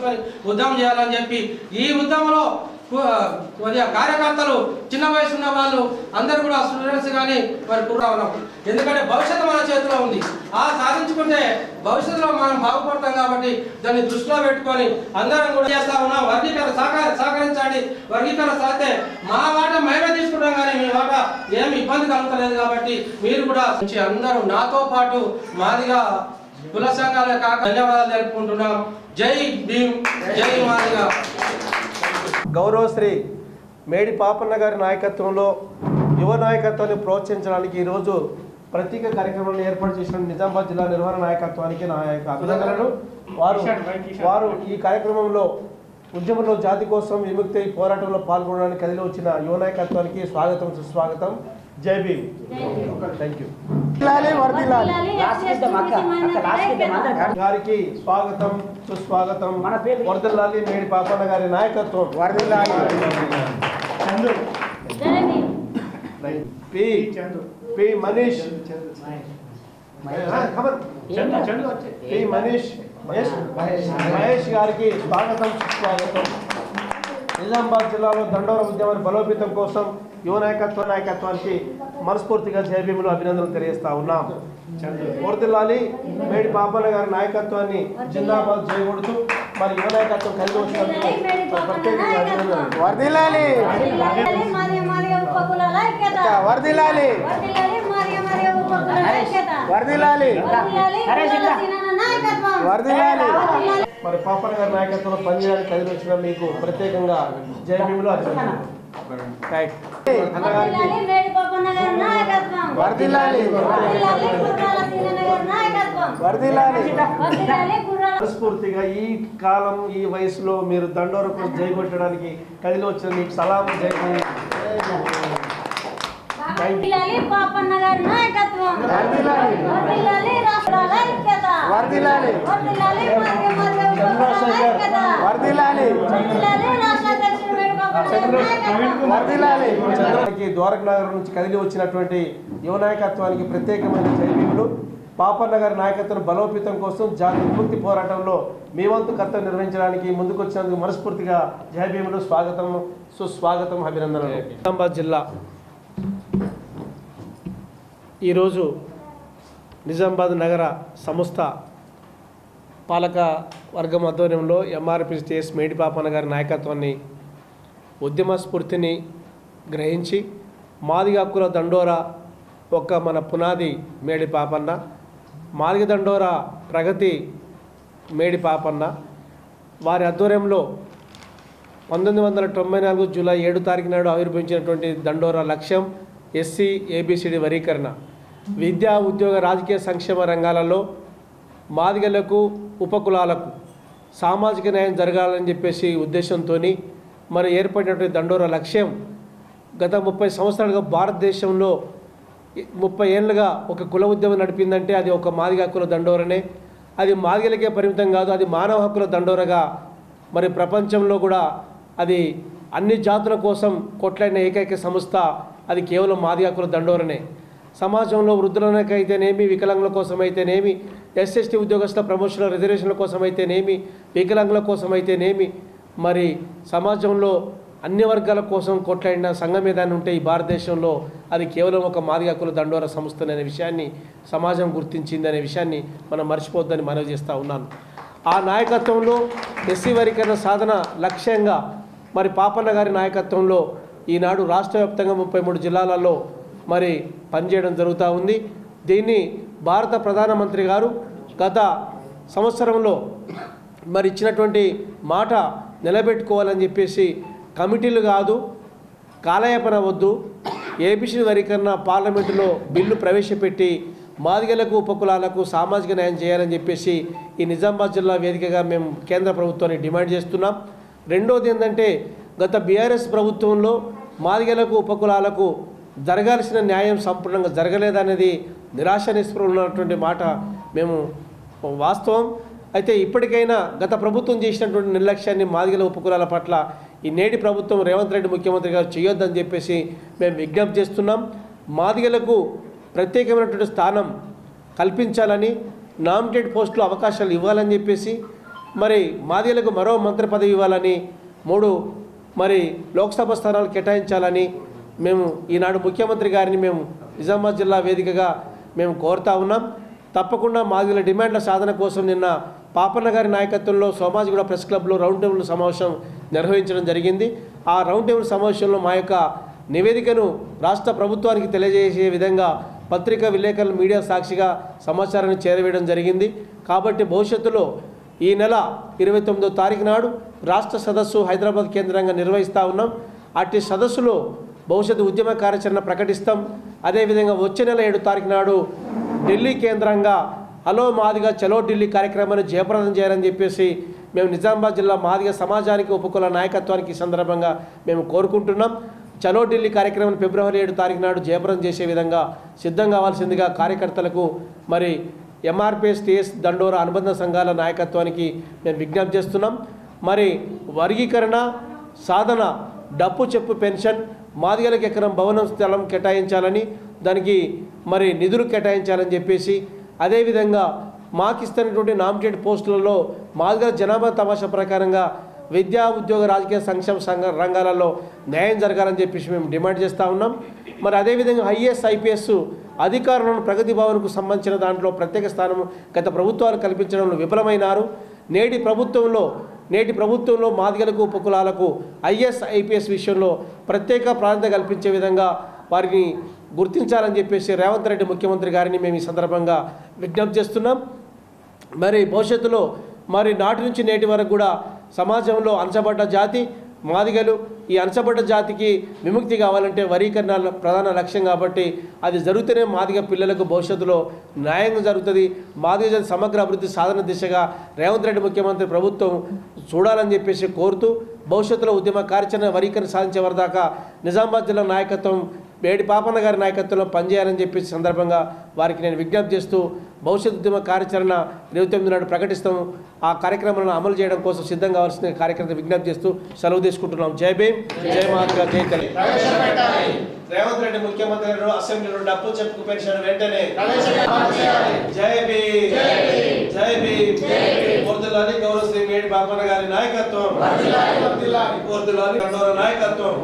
ఆలోచనతో ఉద్యమం చేయాలని చెప్పి ఈ ఉద్యమంలో కొద్దిగా కార్యకర్తలు చిన్న వయసు ఉన్న వాళ్ళు అందరూ కూడా స్టూడెంట్స్ కానీ మరి కూడా ఉన్నాం ఎందుకంటే భవిష్యత్తు మన చేతిలో ఉంది. ఆ సాధించుకుంటే భవిష్యత్తులో మనం బాగుపడతాం కాబట్టి దాన్ని దృష్టిలో పెట్టుకొని అందరం కూడా చేస్తా ఉన్నాం. వర్గీకరణ సహకార సహకరించండి. వర్గీకరణ సాధితే మా వాట మేమే తీసుకుంటాం కానీ మీ వాట ఏమి ఇబ్బంది కలుగుతలేదు కాబట్టి మీరు కూడా మంచి అందరూ నాతో పాటు మాదిగా కుల సంఘాల కాక ధన్యవాదాలు తెలుపుకుంటున్నాం. జై భీమ్ జై మాదిగా. గౌరవశ్రీ మేడి పాపన్న గారి నాయకత్వంలో యువ నాయకత్వాన్ని ప్రోత్సహించడానికి ఈరోజు ప్రత్యేక కార్యక్రమాన్ని ఏర్పాటు చేసిన నిజామాబాద్ జిల్లా నిర్వహణ నాయకత్వానికి నా యొక్క అభినందనలు. వారు వారు ఈ కార్యక్రమంలో ఉద్యమంలో జాతి కోసం విముక్తి పోరాటంలో పాల్గొనడానికి కదిలి వచ్చిన యువ నాయకత్వానికి స్వాగతం సుస్వాగతం. జై భీమ్. థ్యాంక్ యూ గారికి స్వాగతం సుస్వాగతం. మన పేరు- వరదల్లాలి మేడి పాపన్న గారి నాయకత్వం. P P Manish ah, come on. P Manish Mahesh. Mahesh గారికి స్వాగతం సుస్వాగతం. నిజామాబాద్ జిల్లాలో దండోర ఉద్యమాన్ని బలోపేతం కోసం యువ నాయకత్వ నాయకత్వానికి మనస్ఫూర్తిగా జయభీములు అభినందనలు తెలియజేస్తా ఉన్నాం. వర్దిల్లాలి మేడి పాపన్న గారి నాయకత్వాన్ని జిందాబాద్ చేయకూడదు మరి యువ నాయకత్వం కలిగి వచ్చినందుకు ప్రత్యేకంగా అభినందనలు. వర్దిల్లాలి వర్దిల్లాలి వర్దిల్లాలి వర్దిల్లాలి మరి పాపన్న గారి నాయకత్వంలో పనిచేయడానికి కదిలి వచ్చిన మీకు ప్రత్యేకంగా జయభీములు అభినందనలు. మనస్ఫూర్తిగా ఈ కాలం ఈ వయసులో మీరు దండోరకు జై కొట్టడానికి కదిలి వచ్చిన మీకు సలాం జై ద్వారక నగరం నుంచి కదిలి వచ్చినటువంటి యువ నాయకత్వానికి ప్రత్యేకమైన జైవీములు పాపన్న గారి నాయకత్వం బలోపేతం కోసం జాతి విముక్తి పోరాటంలో మీ వంతు కర్తవ్యం నిర్వహించడానికి ముందుకు వచ్చినందుకు మనస్ఫూర్తిగా జయభీములు స్వాగతం సుస్వాగతం అభినందనలు. నిజామాబాద్ జిల్లా. ఈరోజు నిజామాబాద్ నగర సంస్థ పాలక వర్గం ఆధ్వర్యంలో ఎంఆర్పిఎస్ మేడి పాపన్న గారి నాయకత్వాన్ని ఉద్యమ స్ఫూర్తిని గ్రహించి మాదిగ హక్కుల దండోరా ఒక మన పునాది మేడి పాపన్న మాదిగ దండోరా ప్రగతి మేడి పాపన్న. వారి ఆధ్వర్యంలో పంతొమ్మిది వందల తొంభై నాలుగు జూలై ఏడు తారీఖు నాడు ఆవిర్భవించినటువంటి దండోరా లక్ష్యం ఎస్సీ ఏబిసిడి వరీకరణ. విద్యా ఉద్యోగ రాజకీయ సంక్షేమ రంగాలలో మాదిగలకు ఉపకులాలకు సామాజిక న్యాయం జరగాలని చెప్పేసి ఉద్దేశంతో మరి ఏర్పడినటువంటి దండోరా లక్ష్యం గత ముప్పై సంవత్సరాలుగా భారతదేశంలో ముప్పై ఏళ్ళుగా ఒక కుల ఉద్యమం నడిపిందంటే అది ఒక మాదిగ హక్కుల దండోరనే. అది మాదిగలకే పరిమితం కాదు అది మానవ హక్కుల దండోరగా మరి ప్రపంచంలో కూడా అది అన్ని జాతుల కోసం కొట్లాడిన ఏకైక సంస్థ అది కేవలం మాదిగ హక్కుల దండోరనే. సమాజంలో వృద్ధులకైతేనేమి వికలాంగుల కోసం అయితేనేమి ఎస్ఎస్టీ ఉద్యోగస్తుల ప్రమోషన్ల రిజర్వేషన్ల కోసం వికలాంగుల కోసం మరి సమాజంలో అన్ని వర్గాల కోసం కొట్లాడిన సంఘం ఏదైనా ఉంటే ఈ భారతదేశంలో అది కేవలం ఒక మాదిగ హక్కుల దండోర సంస్థ అనే విషయాన్ని సమాజం గుర్తించింది అనే విషయాన్ని మనం మర్చిపోద్దని మనవి చేస్తూ ఉన్నాను. ఆ నాయకత్వంలో ఎస్సీ వర్గీకరణ సాధన లక్ష్యంగా మరి పాపన్న గారి నాయకత్వంలో ఈనాడు రాష్ట్ర వ్యాప్తంగా ముప్పై మూడు జిల్లాలలో మరి పనిచేయడం జరుగుతూ ఉంది. దీన్ని భారత ప్రధానమంత్రి గారు గత సంవత్సరంలో మరి ఇచ్చినటువంటి మాట నిలబెట్టుకోవాలని చెప్పేసి కమిటీలు కాదు కాలయాపన వద్దు. ఏబిసి వరీకరణ పార్లమెంటులో బిల్లు ప్రవేశపెట్టి మాదిగలకు ఉపకులాలకు సామాజిక న్యాయం చేయాలని చెప్పేసి ఈ నిజామాబాద్ జిల్లా వేదికగా మేము కేంద్ర ప్రభుత్వాన్ని డిమాండ్ చేస్తున్నాం. రెండోది ఏంటంటే గత బీఆర్ఎస్ ప్రభుత్వంలో మాదిగలకు ఉపకులాలకు జరగాల్సిన న్యాయం సంపూర్ణంగా జరగలేదనేది నిరాశ నిస్పృహలు ఉన్నటువంటి మాట మేము వాస్తవం. అయితే ఇప్పటికైనా గత ప్రభుత్వం చేసినటువంటి నిర్లక్ష్యాన్ని మాదిగల ఉపకులాల పట్ల ఈ నేటి ప్రభుత్వం రేవంత్ రెడ్డి ముఖ్యమంత్రి గారు చేయొద్దని చెప్పేసి మేము విజ్ఞప్తి చేస్తున్నాం. మాదిగలకు ప్రత్యేకమైనటువంటి స్థానం కల్పించాలని నామినేటెడ్ పోస్టులు అవకాశాలు ఇవ్వాలని చెప్పేసి మరి మాదిగలకు మరో మంత్రి పదవి ఇవ్వాలని మూడు మరి లోక్సభ స్థానాలు కేటాయించాలని మేము ఈనాడు ముఖ్యమంత్రి గారిని మేము నిజామాబాద్ జిల్లా వేదికగా మేము కోరుతా ఉన్నాం. తప్పకుండా మాదిగల డిమాండ్ల సాధన కోసం నిన్న పాపన్న గారి నాయకత్వంలో సోమాజిగూడ ప్రెస్ క్లబ్లో రౌండ్ టేబుల్ సమావేశం నిర్వహించడం జరిగింది. ఆ రౌండ్ టేబుల్ సమావేశంలో మా యొక్క నివేదికను రాష్ట్ర ప్రభుత్వానికి తెలియజేసే విధంగా పత్రికా విలేకరులు మీడియా సాక్షిగా సమాచారాన్ని చేరవేయడం జరిగింది. కాబట్టి భవిష్యత్తులో ఈ నెల ఇరవై తొమ్మిదో తారీఖు నాడు రాష్ట్ర సదస్సు హైదరాబాద్ కేంద్రంగా నిర్వహిస్తూ ఉన్నాం. అట్టి సదస్సులో భవిష్యత్తు ఉద్యమ కార్యాచరణ ప్రకటిస్తాం. అదేవిధంగా వచ్చే నెల ఏడు తారీఖు నాడు ఢిల్లీ కేంద్రంగా హలో మాదిగా చలో ఢిల్లీ కార్యక్రమాన్ని జయప్రదం చేయాలని చెప్పేసి మేము నిజామాబాద్ జిల్లా మాదిగ సమాజానికి ఉపకుల నాయకత్వానికి ఈ సందర్భంగా మేము కోరుకుంటున్నాం. చలో ఢిల్లీ కార్యక్రమం ఫిబ్రవరి ఏడు తారీఖు నాడు జయప్రదం చేసే విధంగా సిద్ధం కావాల్సిందిగా కార్యకర్తలకు మరి ఎంఆర్పిఎస్ టిఎస్ దండోర అనుబంధ సంఘాల నాయకత్వానికి మేము విజ్ఞప్తి చేస్తున్నాం. మరి వర్గీకరణ సాధన డప్పు చెప్పు పెన్షన్ మాదిగలకు ఎకరం భవనం స్థలం కేటాయించాలని దానికి మరి నిధులు కేటాయించాలని చెప్పేసి అదేవిధంగా మాకు ఇస్తున్నటువంటి నామినేటెడ్ పోస్టులలో మాదిగల జనాభా తమాషా ప్రకారంగా విద్యా ఉద్యోగ రాజకీయ సంక్షేమ సంఘ రంగాలలో న్యాయం జరగాలని చెప్పేసి మేము డిమాండ్ చేస్తూ ఉన్నాం. మరి అదేవిధంగా ఐఏఎస్ ఐపీఎస్ అధికారులను ప్రగతి భవన్కు సంబంధించిన దాంట్లో ప్రత్యేక స్థానం గత ప్రభుత్వాలు కల్పించడంలో విఫలమైనారు. నేటి ప్రభుత్వంలో నేటి ప్రభుత్వంలో మాదిగలకు ఉపకులాలకు ఐఎస్ ఐపీఎస్ విషయంలో ప్రత్యేక ప్రాధాన్యత కల్పించే విధంగా వారిని గుర్తించాలని చెప్పేసి రేవంత్ రెడ్డి ముఖ్యమంత్రి గారిని మేము ఈ సందర్భంగా విజ్ఞప్తి చేస్తున్నాం. మరి భవిష్యత్తులో మరి నాటి నుంచి నేటి వరకు కూడా సమాజంలో అంచబడ్డ జాతి మాదిగలు ఈ అణచబడ్డ జాతికి విముక్తి కావాలంటే వరీకరణ ప్రధాన లక్ష్యం కాబట్టి అది జరుగుతూనే మాదిగ పిల్లలకు భవిష్యత్తులో న్యాయంగా జరుగుతుంది. మాదిగ జాతి సమగ్ర అభివృద్ధి సాధన దిశగా రేవంత్ రెడ్డి ముఖ్యమంత్రి ప్రభుత్వం చూడాలని చెప్పేసి కోరుతూ భవిష్యత్తులో ఉద్యమ కార్యాచరణ వరీకరణ సాధించే వరదాకా నిజామాబాద్ జిల్లా నాయకత్వం మేడి పాపన్న గారి నాయకత్వంలో పనిచేయాలని చెప్పి సందర్భంగా వారికి నేను విజ్ఞప్తి చేస్తూ భవిష్యత్ ఉద్యమ కార్యాచరణ ఇరవై తొమ్మిది నాడు ప్రకటిస్తాం. ఆ కార్యక్రమాలను అమలు చేయడం కోసం సిద్ధం కావాల్సిన కార్యక్రమం విజ్ఞప్తి చేస్తూ సెలవు తీసుకుంటున్నాం. జై భీమ్ జై మహాత్మా జై తల్లి రేవంత్ రెడ్డి ముఖ్యమంత్రి గారు అసెంబ్లీలో అప్పు చెప్పుకు వెంటనే. జై భీమ్ జై భీమ్. వర్దులాలి గౌరవ శ్రీ మేడి బాపన్న గారి నాయకత్వం. వర్దులాలి. నాయకత్వం.